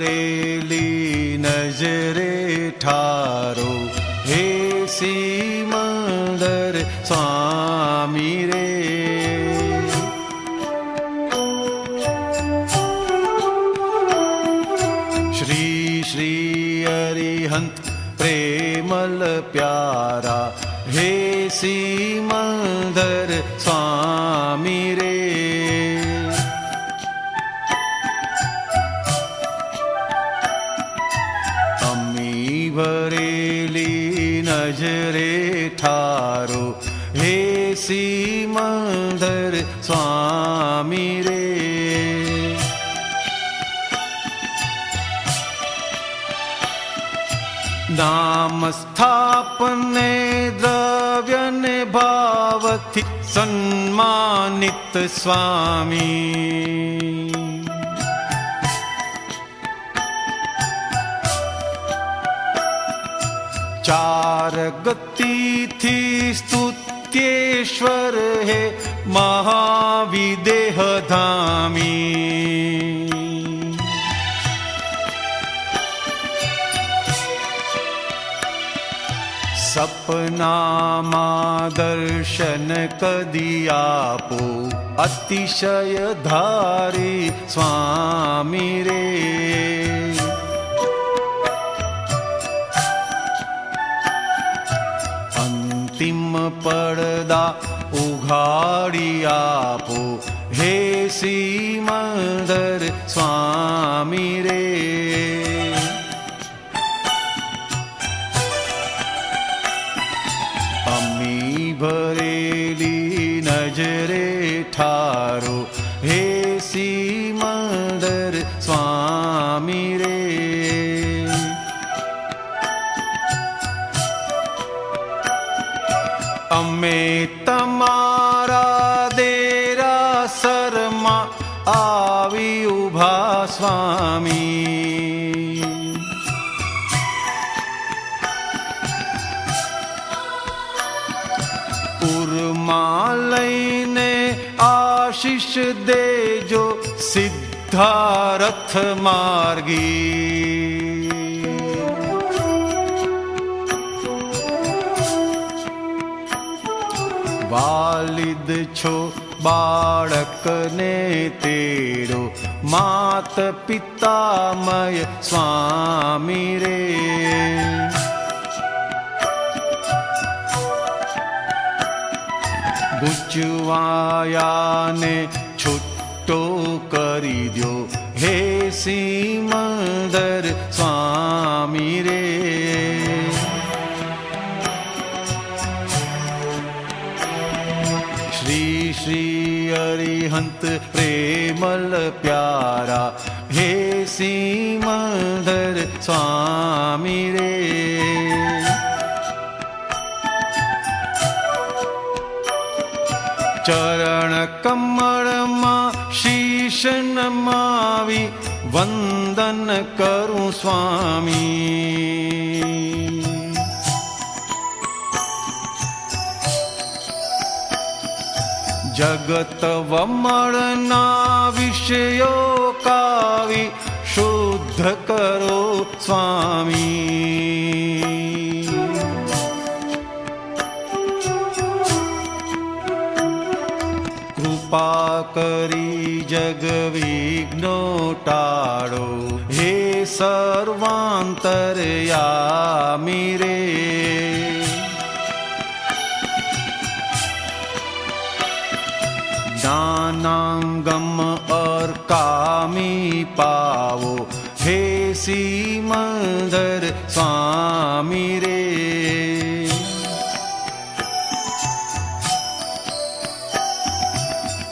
करेली नजरे ठारो हे सीमंदर स्वामी रे। श्री श्री हरिहंत नजरे ठारो हे सीमधर स्वामी रे। नाम स्थापने द्रव्य भावति सन्मानित स्वामी। चारगतिथि स्तुत्येश्वर हे महाविदेह धामि सपनामादर्शन कदियापो अतिशय धारी स्वामी रे। પડદા ઉઘાડી આપો. હે સિમંદર સ્વામી રે. અમી ભરેલી નજરે ઠારો. અમે તમારા દેરા સરમાં આવી ઉભા સ્વામી ઉરમાં લઈને આશીષ દેજો સિદ્ધારથ માર્ગી વાલિદ છો, બાળકને તેડો. માત પિતામય સ્વામી રે. ગુચવાયાને છૂટો કરી દ્યો. હે સિમંદર સ્વામી રે. अरिहंत प्रेमल प्यारा। हे सीमधर स्वामी रे। चरण कमर कमळमा शीश मावी, वंदन करूँ स्वामी। जगतवमर्नाविषयो कावि शुद्ध करो स्वामी। कृपा करी कृपाकरी जगविघ्नोटाडो हे सर्वान्तरयामि रे। રે જ્ઞાનાંગમ અર કામી પાવો હે સિમંદર સ્વામી રે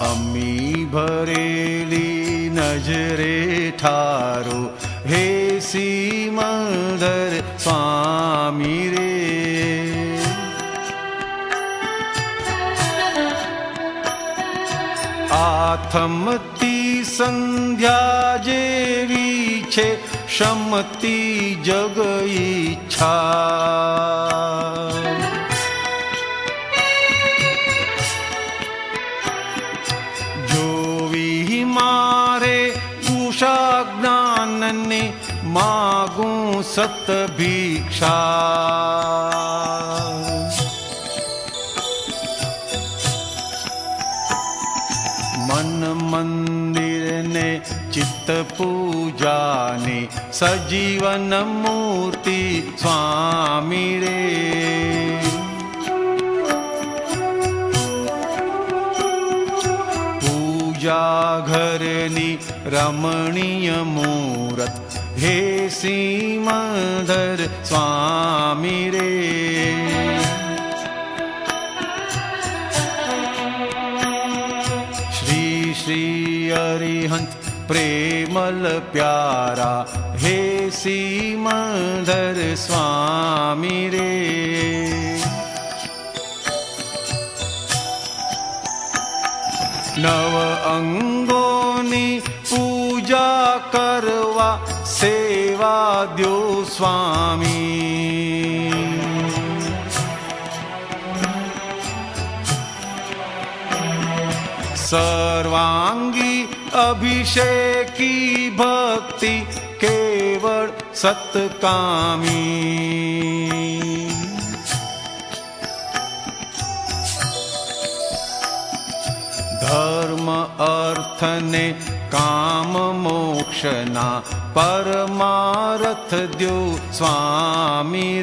અમી ભરેલી નજરે ઠારો થમતી સંધ્યા જેવી છે શમતી જગ ઈચ્છા જોવી મારે ઉષા જ્ઞાનને માગું સત ભિક્ષા मन मंदिर ने चित्त पूजा ने सजीवन मूर्ति स्वामी रे। पूजा घरनी रमणीय मूरत हे सीमधर स्वामी रे प्रेमल प्यारा हे सीमधर स्वामी रे। नव अंगोनी पूजा करवा सेवा द्यो स्वामी। सर्वांगी સ્વામી સર્વાંગી અભિષેકી ભક્તિ કેવળ સતકામી ધર્મ અર્થને કામ મોક્ષના પરમારથ દ્યો સ્વામી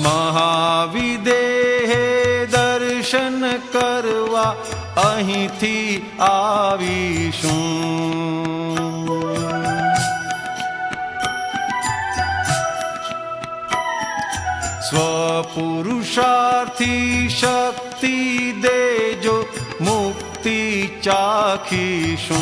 મહાવિદેહે દર્શન કરવા અહીંથી આવીશું સ્વપુરુષાર્થી શક્તિ દેજો મુક્તિ ચાખીશું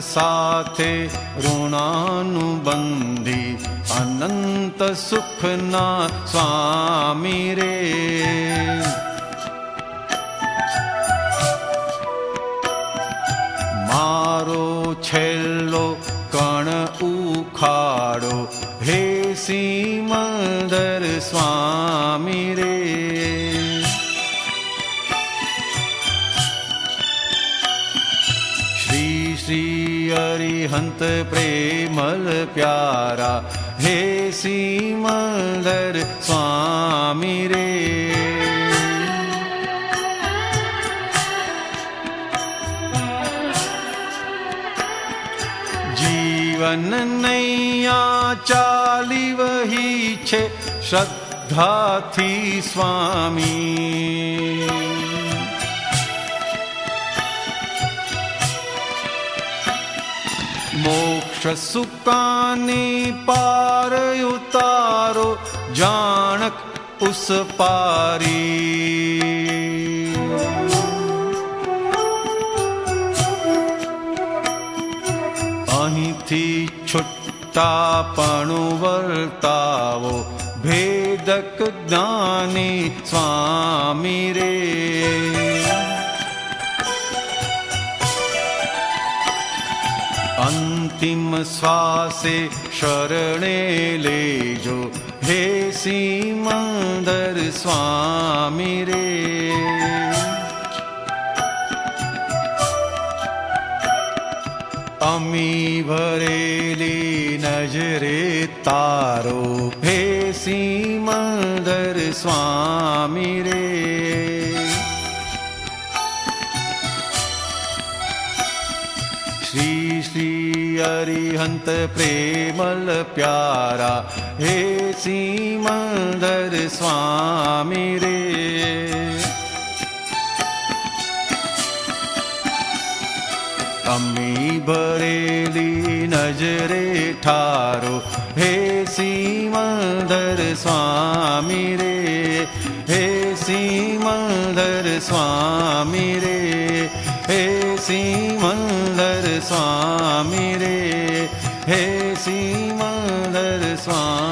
સાથે ઋણાનુબંધી અનંત સુખના સ્વામી રે. મારો છેલ્લો કણ ઉખાડો હે મંદર સ્વામી રે. श्री हरिहन्त प्रेमल प्यारा हे सीमलर स्वामी रे। जीवन नैया चाली वही छे श्रद्धा थी स्वामी। મોક્ષ સુકાની પાર ઉતારો જાણક ઉસ પારી અહીંથી છુટ્ટા પણ વર્તાવો ભેદક જ્ઞાની સ્વામી રે अंतिम श्वासे शरणे ले जो, हे सीमंदर स्वामी रे। अमी भरेली नजरे तारो, हे सीमंदर स्वामी रे। अरिहंत प्रेमल प्यारा, हे सीमंदर स्वामी रे। अम्मी बरेली नजरे ठारो, हे सीमंदर स्वामी रे। हे सीमंदर स्वामी रे, हे सी સ્વામી રે હે સિમંદર સ્વામી